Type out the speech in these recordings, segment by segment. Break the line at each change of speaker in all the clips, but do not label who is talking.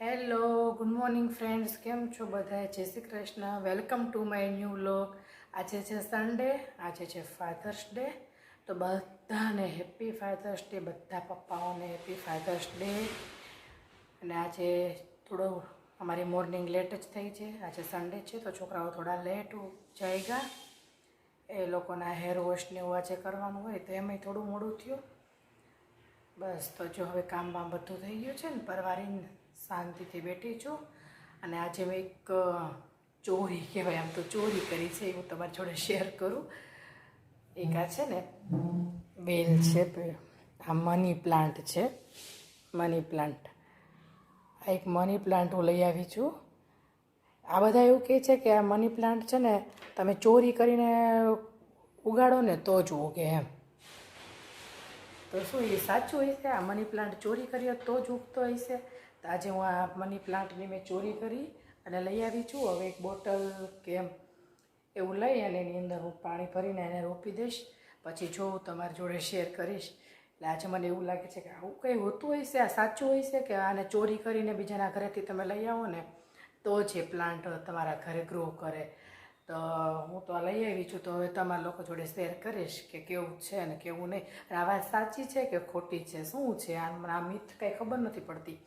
Hello, good morning friends. કેમ છો બધા? જય Shri Krishna. Welcome to my new vlog. આજે છે સન્ડે, આજે છે ફાધર્સ ડે. તો બધાને હેપી ફાધર્સ ડે, બધા પપ્પાઓને હેપી ફાધર્સ ડે. અને આજે થોડો અમારી મોર્નિંગ લેટ જ થઈ છે. આજે સન્ડે છે, તો છોકરાઓ થોડા લેટ જાયગા. એ લોકોના હેર વોશને એવું આજે કરવાનું હોય, તો એમાંય થોડું મોડું થયું. બસ, તો જો હવે કામ બામ બધું થઈ ગયું છે ને, પરવારીને શાંતિથી બેઠી છું. અને આજે મેં એક ચોરી કહેવાય આમ તો ચોરી કરી છે એ હું તમારી જોડે શેર કરું. એક આ છે ને, બેલ છે આ મની પ્લાન્ટ છે. Money plant. આ એક મની પ્લાન્ટ હું લઈ આવી છું. આ બધા એવું કહે છે કે આ મની પ્લાન્ટ છે ને, તમે ચોરી કરીને ઉગાડો ને તો જ ઉગે એમ. તો શું એ સાચું હશે? આ મની પ્લાન્ટ ચોરી કરીએ તો જ ઉગતો છે તો આજે હું આ મની પ્લાન્ટની મેં ચોરી કરી અને લઈ આવી છું. હવે એક બોટલ કે એમ એવું લઈ અને એની અંદર હું પાણી ભરીને એને રોપી દઈશ. પછી જો હું તમારી જોડે શેર કરીશ. એટલે આજે મને એવું લાગે છે કે આવું કંઈ હોતું છે આ સાચું છે કે આને ચોરી કરીને બીજાના ઘરેથી તમે લઈ આવો ને તો જ એ પ્લાન્ટ તમારા ઘરે ગ્રો કરે. તો હું તો લઈ આવી છું. તો હવે તમારા લોકો જોડે શેર કરીશ કે કેવું છે અને કેવું નહીં. આ વાત સાચી છે કે ખોટી છે? શું છે? આ મિથ કંઈ ખબર નથી પડતી.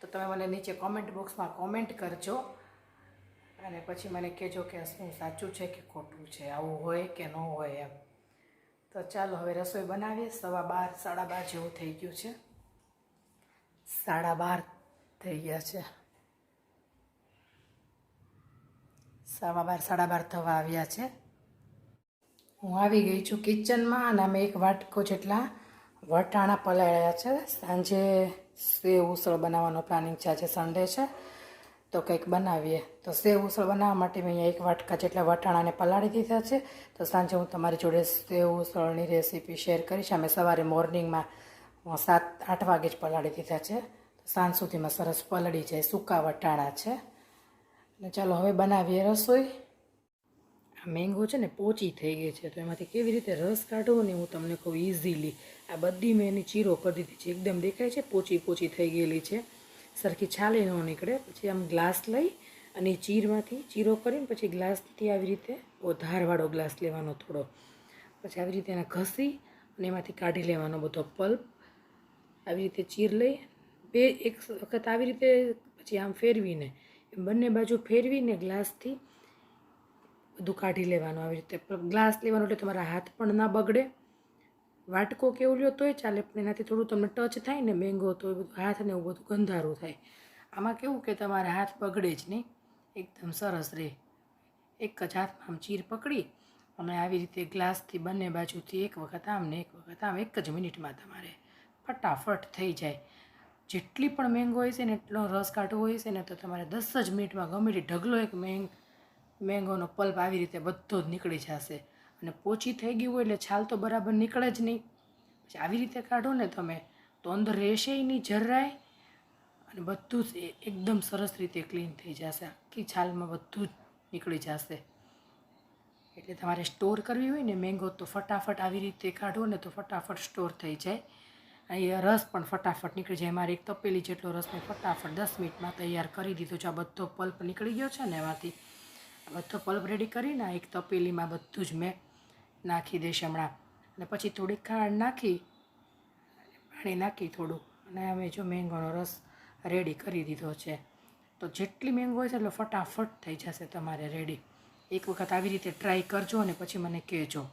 તો તમે મને નીચે કોમેન્ટ બોક્સમાં કોમેન્ટ કરજો. અને પછી મને કહેજો કે શું સાચું છે કે ખોટું છે, આવું હોય કે ન હોય એમ. તો ચાલો હવે રસોઈ બનાવીએ. સવા બાર, સાડા બાર જેવું થઈ ગયું છે. સાડા બાર થઈ ગયા છે. સવા બાર, સાડા બાર થવા આવ્યા છે. હું આવી ગઈ છું કિચનમાં અને અમે એક વાટકો જેટલા વટાણા પલાળ્યા છે. સાંજે સેવ ઉસળ બનાવવાનો પ્લાનિંગ છે. આજે સન્ડે છે. તો કંઈક બનાવીએ. તો સેવ ઉસળ બનાવવા માટે મેં અહીંયા એક વાટકા જેટલા વટાણાને પલાળી દીધા છે. તો સાંજે હું તમારી જોડે સેવ ઉસળની રેસીપી શેર કરીશ. અમે સવારે મોર્નિંગમાં સાત, આઠ વાગે જ પલાળી દીધા છે. તો સાંજ સુધીમાં સરસ પલળી જાય. સૂકા વટાણા છે. ને ચાલો હવે બનાવીએ રસોઈ. મેંગો છે ને પોચી થઈ ગઈ છે. તો એમાંથી કેવી રીતે રસ કાઢવો ને હું તમને કહું ઇઝીલી આ બધી મેં એની ચીરો કરી દીધી છે. એકદમ દેખાય છે, પોચી પોચી થઈ ગયેલી છે. સરખી છાલે ન નીકળે. પછી આમ ગ્લાસ લઈ અને ચીરમાંથી ચીરો કરીને પછી ગ્લાસથી આવી રીતે ધારવાળો ગ્લાસ લેવાનો થોડો. પછી આવી રીતે એને ઘસી અને એમાંથી કાઢી લેવાનો બધો પલ્પ. આવી રીતે ચીર લઈ બે એક વખત આવી રીતે પછી આમ ફેરવીને. બંને બાજુ ફેરવીને ગ્લાસથી બધું કાઢી લેવાનું આવી રીતે. ગ્લાસ લેવાનો એટલે તમારા હાથ પણ ના બગડે. વાટકો કેવું લ્યો તોય ચાલે, પણ એનાથી થોડું તમને ટચ થાય ને મેંગો તો એ બધું હાથ ને એવું બધું ગંધારું થાય. આમાં કેવું કે તમારા હાથ બગડે જ નહીં. એકદમ સરસ રહે એક જ હાથમાં આમ ચીર પકડી અને આવી રીતે ગ્લાસથી બંને બાજુથી એક વખત આમ ને એક વખત આમ એક જ મિનિટમાં તમારે ફટાફટ થઈ જાય. જેટલી પણ મેંગો હોય છે ને એટલો રસ કાઢવો હોય છે ને તો તમારે દસ જ મિનિટમાં ગમે તે ઢગલો એક મેંગ મેંગોનો પલ્પ આવી રીતે બધો જ નીકળી જશે. અને પોચી થઈ ગયું હોય એટલે છાલ તો બરાબર નીકળે જ નહીં. પછી આવી રીતે કાઢો ને તમે, તો અંદર રહેશે નહીં જરાય. અને બધું જ એકદમ સરસ રીતે ક્લીન થઈ જશે. આખી છાલમાં બધું જ નીકળી જશે. એટલે તમારે સ્ટોર કરવી હોય ને મેંગો તો ફટાફટ આવી રીતે કાઢો ને તો ફટાફટ સ્ટોર થઈ જાય. અહીંયા રસ પણ ફટાફટ નીકળી જાય. મારે એક તપેલી જેટલો રસ મેં ફટાફટ દસ મિનિટમાં તૈયાર કરી દીધો છે. આ બધો પલ્પ નીકળી ગયો છે ને એમાંથી. બધો પલ્પ રેડી કરીને એક તપેલીમાં બધું જ મેં નાખી દઈશ હમણાં. અને પછી થોડીક ખાંડ નાખી, પાણી નાખી થોડું. અને અમે જો મેંગોનો રસ રેડી કરી દીધો છે. તો જેટલી મેંગો હોય છે એટલો ફટાફટ થઈ જશે તમારે રેડી એક વખત આવી રીતે ટ્રાય કરજો અને પછી મને કહેજો.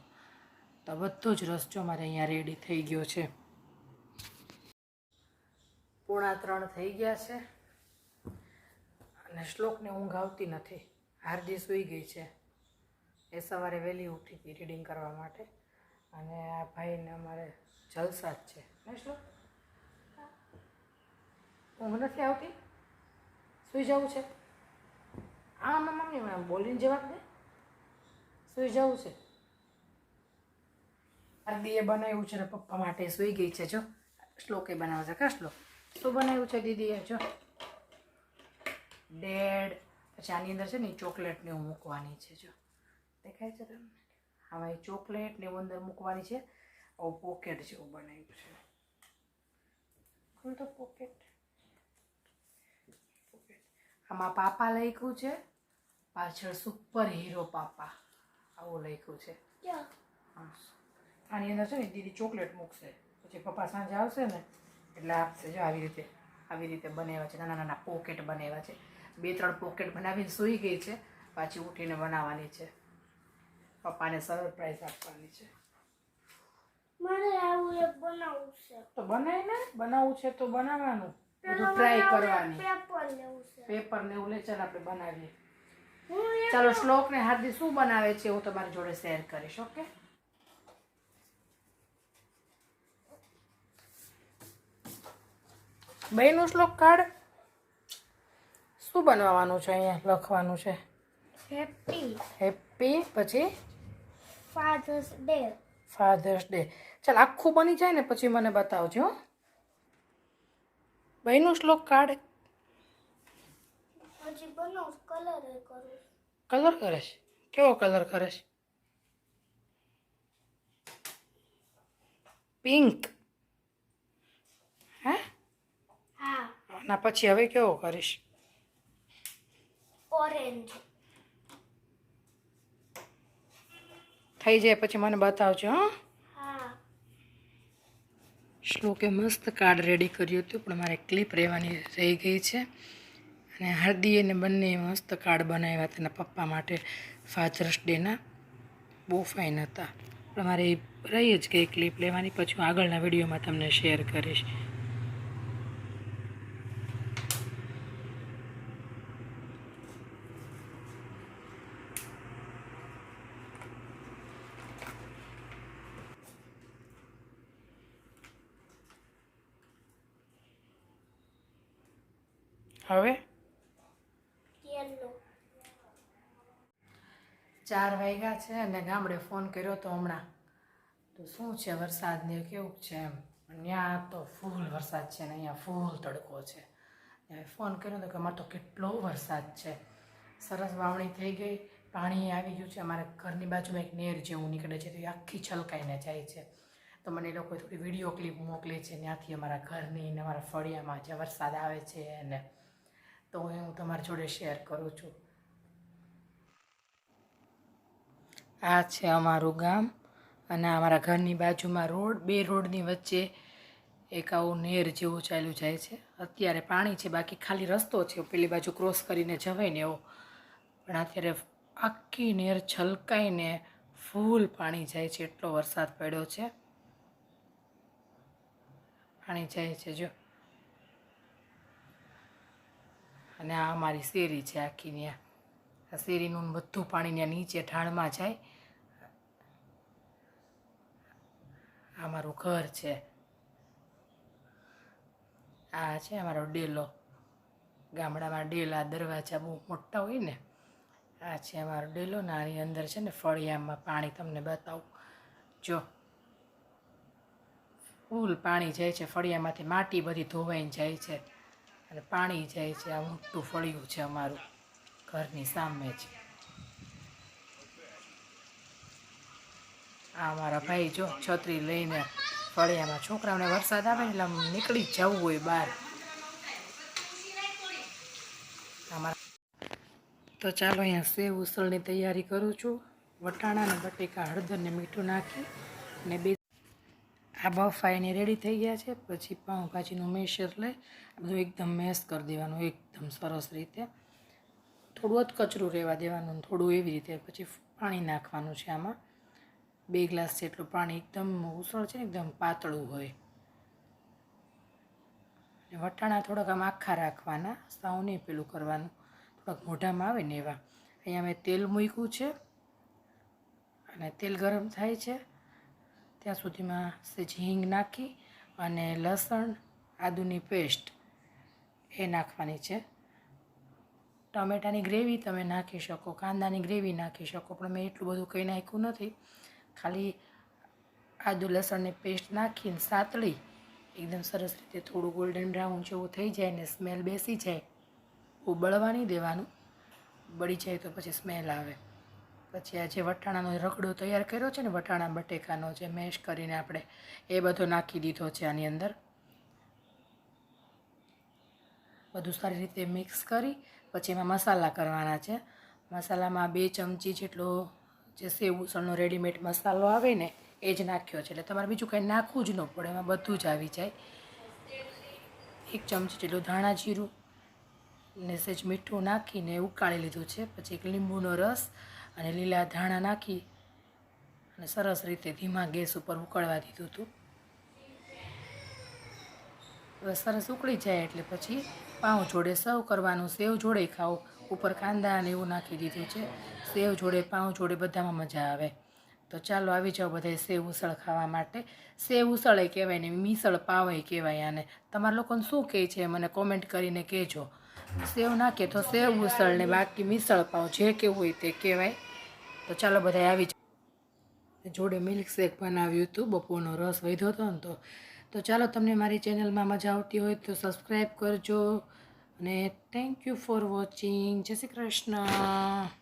તો બધો જ રસ જો મારે અહીંયા રેડી થઈ ગયો છે. પોણા ત્રણ થઈ ગયા છે. અને શ્લોકને ઊંઘ આવતી નથી. હાર્દી સૂઈ ગઈ છે. એ સવારે વહેલી ઉઠી હતી રીડિંગ કરવા માટે. અને આ ભાઈને અમારે જલસા જ છે. ને શું? ઊંઘ નથી આવતી? સૂઈ જવું છે? આ મમ્મી મને બોલીને જવાબ દે. સૂઈ જવું છે. દીદીએ બનાવ્યું છે પપ્પા માટે સૂઈ ગઈ છે, જો. શ્લોકે બનાવે છે. કા શ્લોક? શું બનાવ્યું છે દીદીએ, જો? ડેડ પછી આની અંદર છે ને ચોકલેટ ને એવું મૂકવાની છે જો. દેખાય છે તમને? હા એ ચોકલેટ ને એવું અંદર મૂકવાની છે. આવું પોકેટ જેવું બનાવ્યું છે. ખોલ તો પોકેટ આમાં પાપા લખ્યું છે. પાછળ સુપર હીરો પાપા. આવું લખ્યું છે. આની અંદર છે ને દીદી ચોકલેટ મૂકશે. પછી પપ્પા સાંજે આવશે ને એટલે આપશે. જો આવી રીતે. આવી રીતે બનાવ્યા છે. નાના નાના પોકેટ બનાવ્યા છે. બે ત્રણ પોકેટ બનાવીને સૂઈ ગઈ છે. પાછી ઉઠીને બનાવવાની છે. પપ્પાને સરપ્રાઈઝ આપવાની છે. તો બનાય ને. બનાવવું છે તો બનાવવાનું. બધું ટ્રાય કરવાની.
પેપર
ને એવું લે ચાલ આપણે બનાવીએ. ચાલો શ્લોક ને હાર્દિક શું બનાવે છે હું તમારી જોડે શેર કરીશ ઓકે બેનું શ્લોક કાઢ. શું બનાવવાનું છે અહીંયા લખવાનું છે?
હેપી
હેપી પછી?
ફાધર્સ ડે
ફાધર્સ ડે ચાલ આખું બની જાય ને પછી મને બતાવજો હો. બેનું શ્લોક
કાર્ડ કલર કરે.
છે? કેવો કલર કરે છે? પિંક હે?
હા.
ના પછી હવે કેવો કરીશ?
ઓરેન્જ.
થઈ જાય પછી મને બતાવજો હં. શ્લોકે મસ્ત કાર્ડ રેડી કર્યું હતું પણ મારે ક્લિપ રહેવાની રહી ગઈ છે. અને હાર્દી અને બંને મસ્ત કાર્ડ બનાવ્યા તેના પપ્પા માટે ફાધર્સ ડેના બહુ ફાઇન હતા. પણ મારે એ રહી જ ગઈ ક્લિપ લેવાની પછી હું આગળના વિડીયોમાં તમને શેર કરીશ. હવે? ચાર વાગ્યા છે અને ગામડે ફોન કર્યો તો હમણાં. તો શું છે વરસાદને કેવું છે એમ? પણ ત્યાં તો ફૂલ વરસાદ છે ને અહીંયા ફૂલ તડકો છે. ત્યારે ફોન કર્યો તો કે અમારે તો કેટલો વરસાદ છે. સરસ વાવણી થઈ ગઈ. પાણી આવી ગયું છે. અમારે ઘરની બાજુમાં એક નેર જેવું નીકળે છે. તો એ આખી છલકાઈને જાય છે. તો મને એ લોકોએ થોડી વીડિયો ક્લિપ મોકલી છે. ત્યાંથી અમારા ઘરની ને અમારા ફળિયામાં જે વરસાદ આવે છે અને તો એ હું તમારી જોડે શેર કરું છું. આ છે અમારું ગામ અને અમારા ઘરની બાજુમાં રોડ, બે રોડની વચ્ચે એક આવું નેર જેવું ચાલ્યું જાય છે. અત્યારે પાણી છે, બાકી ખાલી રસ્તો છે, પેલી બાજુ ક્રોસ કરીને જવાય ને એવો. પણ અત્યારે આખી નેર છલકાઈને ફૂલ પાણી જાય છે, એટલો વરસાદ પડ્યો છે. પાણી જાય છે, જો. અને આ અમારી શેરી છે આખી ત્યાં. આ શેરીનું બધું પાણી ત્યાં નીચે ઢાળમાં જાય. અમારું ઘર છે. આ છે અમારો ડેલો. ગામડામાં ડેલા દરવાજા બહુ મોટા હોય ને. આ છે અમારો ડેલો ને આની અંદર છે ને ફળિયામાં પાણી તમને બતાવું. જો. ફૂલ પાણી જાય છે, ફળિયામાંથી માટી બધી ધોવાઈને જાય છે. અને પાણી જાય છે, આ મોટું ફળિયું છે અમારું, ઘરની સામે જ. આ અમારા ભાઈ જો છત્રી લઈને ફળિયામાં છોકરાઓને વરસાદ આવે એટલે આમ નીકળી જવું હોય બહાર. અમારા તો ચાલો અહીંયા સેવ ઉસળની તૈયારી કરું છું. વટાણા અને બટેકા હળદર ને મીઠું નાખી અને બે આ બફાઈને રેડી થઈ ગયા છે. પછી પાઉંભાજીનું મિક્સર લઈ બધું એકદમ મેશ કરી દેવાનું, એકદમ સરસ રીતે. થોડું જ કચરું રહેવા દેવાનું, થોડું એવી રીતે. પછી પાણી નાખવાનું છે આમાં. બે ગ્લાસ જેટલું પાણી એકદમ ઉસળ છે ને, એકદમ પાતળું હોય. વટાણા થોડાક આમ આખા રાખવાના, સાવ નહીં પેલું કરવાનું. થોડાક મોઢામાં આવે ને એવા. અહીંયા મેં તેલ મૂક્યું છે. અને તેલ ગરમ થાય છે. ત્યાં સુધીમાં હિંગ નાખી અને લસણ, આદુની પેસ્ટ એ નાખવાની છે. ટમેટાની ગ્રેવી તમે નાખી શકો, કાંદાની ગ્રેવી નાખી શકો, પણ મેં એટલું બધું કંઈ નાખ્યું નથી. ખાલી આદુ, લસણની પેસ્ટ નાખીને સાતળી, એકદમ સરસ રીતે થોડું ગોલ્ડન બ્રાઉન જેવું થઈ જાય ને સ્મેલ બેસી જાય, ઉબળવા નહીં દેવાનું. બળી જાય તો પછી સ્મેલ આવે. પછી આ જે વટાણાનો રગડો તૈયાર કર્યો છે ને, વટાણા બટેકાનો જે મેશ કરીને આપણે એ બધો નાખી દીધો છે આની અંદર. બધું સારી રીતે મિક્સ કરી, પછી એમાં મસાલા કરવાના છે. મસાલામાં બે ચમચી જેટલો જે સેવ ઉસળનો રેડીમેડ મસાલો આવે ને, એ જ નાખ્યો છે. એટલે તમારે બીજું કંઈ નાખવું જ ન પડે, એમાં બધું જ આવી જાય. એક ચમચી જેટલું ધાણા જીરું ને સહેજ મીઠું નાખીને ઉકાળી લીધું છે. પછી એક લીંબુનો રસ અને લીલા ધાણા નાખી અને સરસ રીતે ધીમા ગેસ ઉપર ઉકળવા દીધું હતું. સરસ ઉકળી જાય એટલે પછી પાઉં જોડે સર્વ કરવાનું, સેવ જોડે ખાઓ, ઉપર કાંદા અને એવું નાખી દીધું છે. સેવ જોડે, પાઉં જોડે બધામાં મજા આવે. તો ચાલો આવી જાઓ બધાય સેવ ઉસળ ખાવા માટે. સેવ ઉસળ એ કહેવાય ને મિસળ પાવે કહેવાય આને. તમારા લોકોને શું કહે છે મને કોમેન્ટ કરીને કહેજો. સેવ નાખે તો સેવ મુસળ ને બાકી મિસળ પાવ જે કેવું હોય તે કહેવાય. તો ચાલો બધા આવી જાય જોડે મિલ્કશેક બનાવ્યું હતું, બપોરનો રસ વધ્યો હતો ને તો. તો ચાલો તમને મારી ચેનલમાં મજા આવતી હોય તો સબસ્ક્રાઈબ કરજો. અને થેન્ક યુ ફોર વોચિંગ જય શ્રી કૃષ્ણ.